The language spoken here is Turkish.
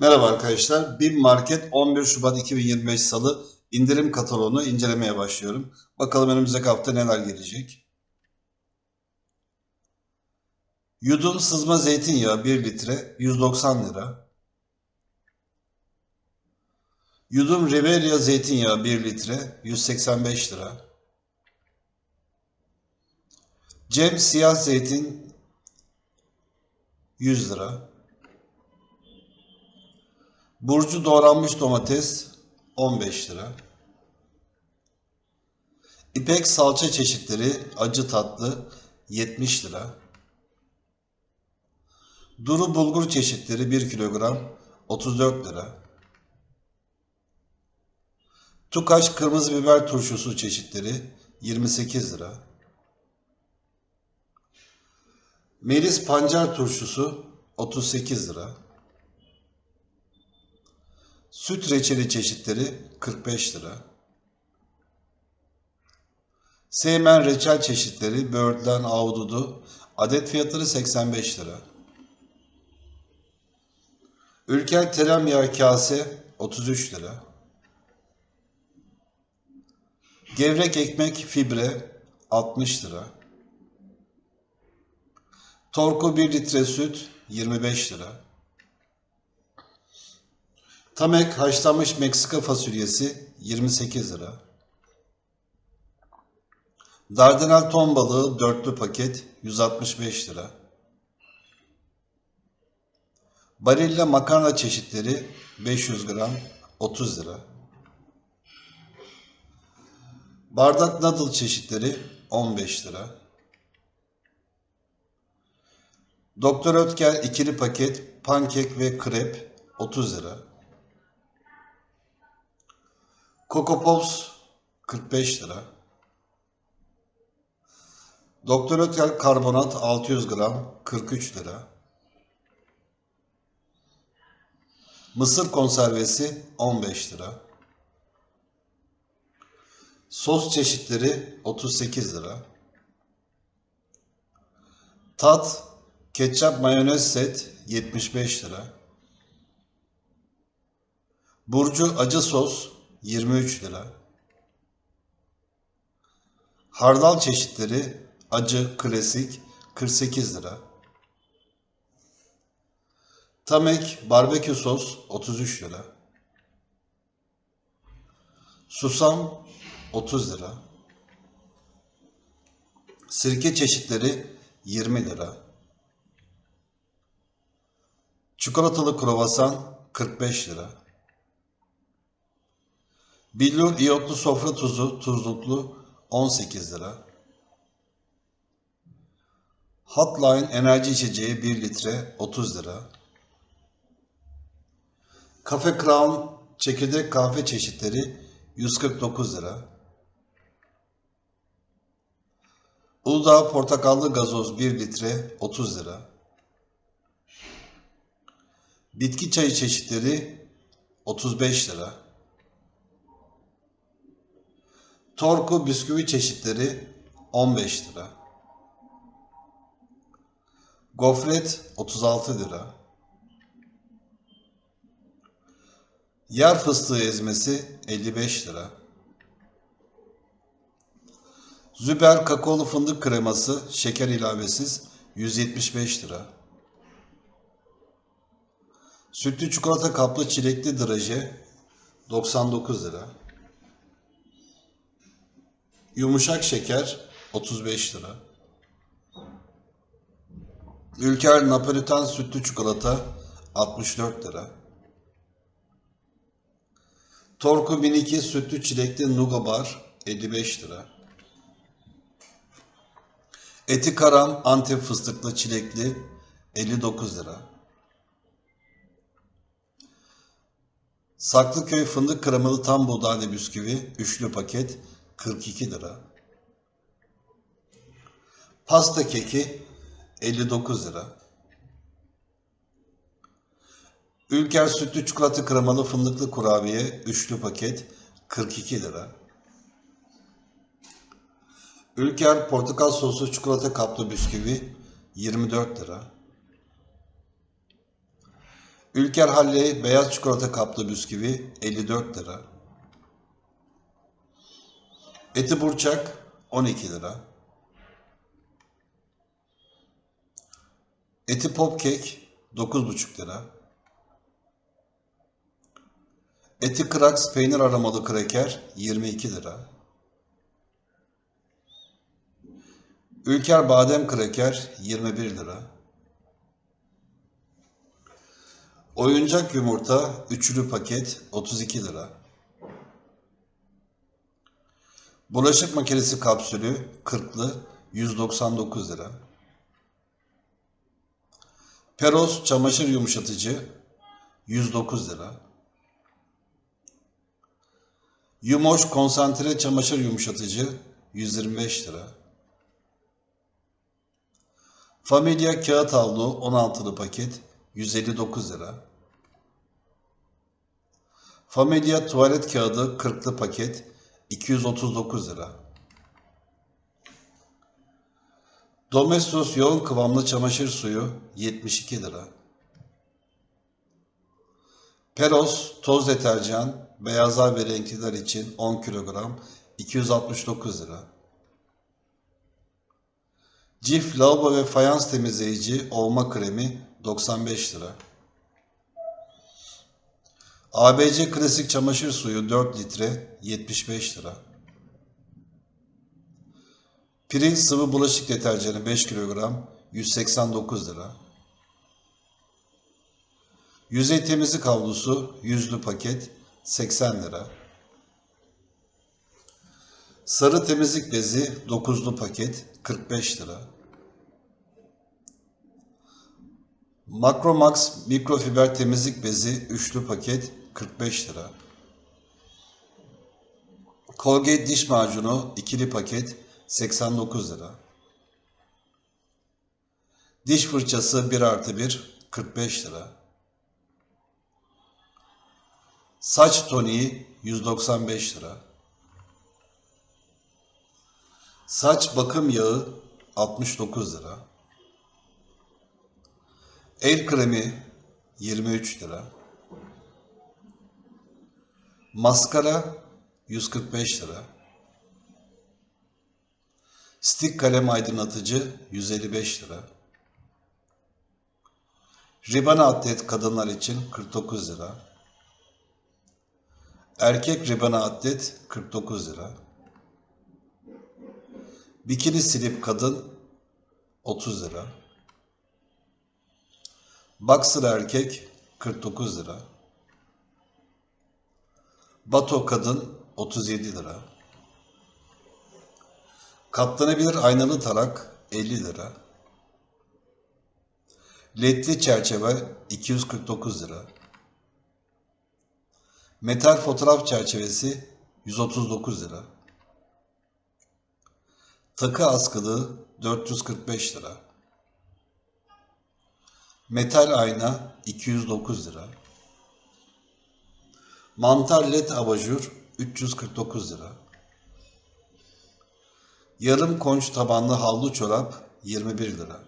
Merhaba arkadaşlar. BİM Market 11 Şubat 2025 Salı indirim kataloğunu incelemeye başlıyorum. Bakalım önümüzdeki hafta neler gelecek. Yudum sızma zeytinyağı 1 litre 190 lira. Yudum Riveria zeytinyağı 1 litre 185 lira. Cem siyah zeytin 100 lira. Burcu doğranmış domates 15 lira. İpek salça çeşitleri acı tatlı 70 lira. Duru bulgur çeşitleri 1 kilogram 34 lira. Tukaş kırmızı biber turşusu çeşitleri 28 lira. Melis pancar turşusu 38 lira. Süt reçeli çeşitleri 45 lira. Seymen reçel çeşitleri böğürtlen, ahududu adet fiyatları 85 lira. Ülker tereyağı kase 33 lira. Gevrek ekmek fibre 60 lira. Torku 1 litre süt 25 lira. Tamek haşlanmış Meksika fasulyesi 28 lira. Dardanel ton balığı dörtlü paket 165 lira. Barilla makarna çeşitleri 500 gram 30 lira. Bardak noodle çeşitleri 15 lira. Doktor Ötker ikili paket pankek ve krep 30 lira. Coco Pops 45 lira. Doktor Ötker karbonat 600 gram 43 lira. Mısır konservesi 15 lira. Sos çeşitleri 38 lira. Tat, ketçap mayonez set 75 lira. Burcu acı sos 23 lira. Hardal çeşitleri acı klasik 48 lira. Tamek barbekü sos 33 lira. Susam 30 lira. Sirke çeşitleri 20 lira. Çikolatalı kruvasan 45 lira. Billur iyotlu sofra tuzu tuzluklu 18 lira. Hotline enerji içeceği 1 litre 30 lira. Cafe Crown çekirdek kahve çeşitleri 149 lira. Uludağ portakallı gazoz 1 litre 30 lira. Bitki çayı çeşitleri 35 lira. Torku bisküvi çeşitleri 15 lira. Gofret 36 lira. Yer fıstığı ezmesi 55 lira. Züber kakaolu fındık kreması şeker ilavesiz 175 lira. Sütlü çikolata kaplı çilekli draje 99 lira. Yumuşak şeker 35 lira. Ülker Napolitan sütlü çikolata 64 lira. Torku 1002 sütlü çilekli Nuga Bar 55 lira. Eti karam Antep fıstıklı çilekli 59 lira. Saklıköy fındık kremalı tam buğdaylı bisküvi üçlü paket 42 lira. Pasta keki 59 lira. Ülker sütlü çikolata kremalı fındıklı kurabiye üçlü paket 42 lira. Ülker portakal soslu çikolata kaplı bisküvi 24 lira. Ülker Halley beyaz çikolata kaplı bisküvi 54 lira. Eti burçak 12 lira. Eti popkek 9,5 lira. Eti kraks peynir aromalı kraker 22 lira. Ülker badem kraker 21 lira. Oyuncak yumurta üçlü paket 32 lira. Bulaşık makinesi kapsülü 40'lı 199 lira. Peros çamaşır yumuşatıcı 109 lira. Yumoş konsantre çamaşır yumuşatıcı 125 lira. Familya kağıt havlu 16'lı paket 159 lira. Familya tuvalet kağıdı 40'lı paket 239 lira. Domestos yoğun kıvamlı çamaşır suyu 72 lira. Peros toz deterjan beyazlar ve renkliler için 10 kilogram 269 lira. Cif lavabo ve fayans temizleyici olma kremi 95 lira. ABC klasik çamaşır suyu 4 litre 75 lira. Pirinç sıvı bulaşık deterjanı 5 kilogram 189 lira. Yüzey temizlik havlusu yüzlü paket 80 lira. Sarı temizlik bezi 9'lu paket 45 lira. Makromax mikrofiber temizlik bezi üçlü paket 45 lira. Colgate diş macunu ikili paket 89 lira. Diş fırçası 1 artı 1 45 lira. Saç toniği 195 lira. Saç bakım yağı 69 lira. El kremi 23 lira. Maskara 145 lira. Stik kalem aydınlatıcı 155 lira. Ribana atlet kadınlar için 49 lira. Erkek ribana atlet 49 lira. Bikini silip kadın 30 lira. Boxer erkek 49 lira. Bato kadın 37 lira. Katlanabilir aynalı tarak 50 lira. Ledli çerçeve 249 lira. Metal fotoğraf çerçevesi 139 lira. Takı askılı 445 lira. Metal ayna 209 lira. Mantar led abajur 349 lira. Yarım konç tabanlı havlu çorap 21 lira.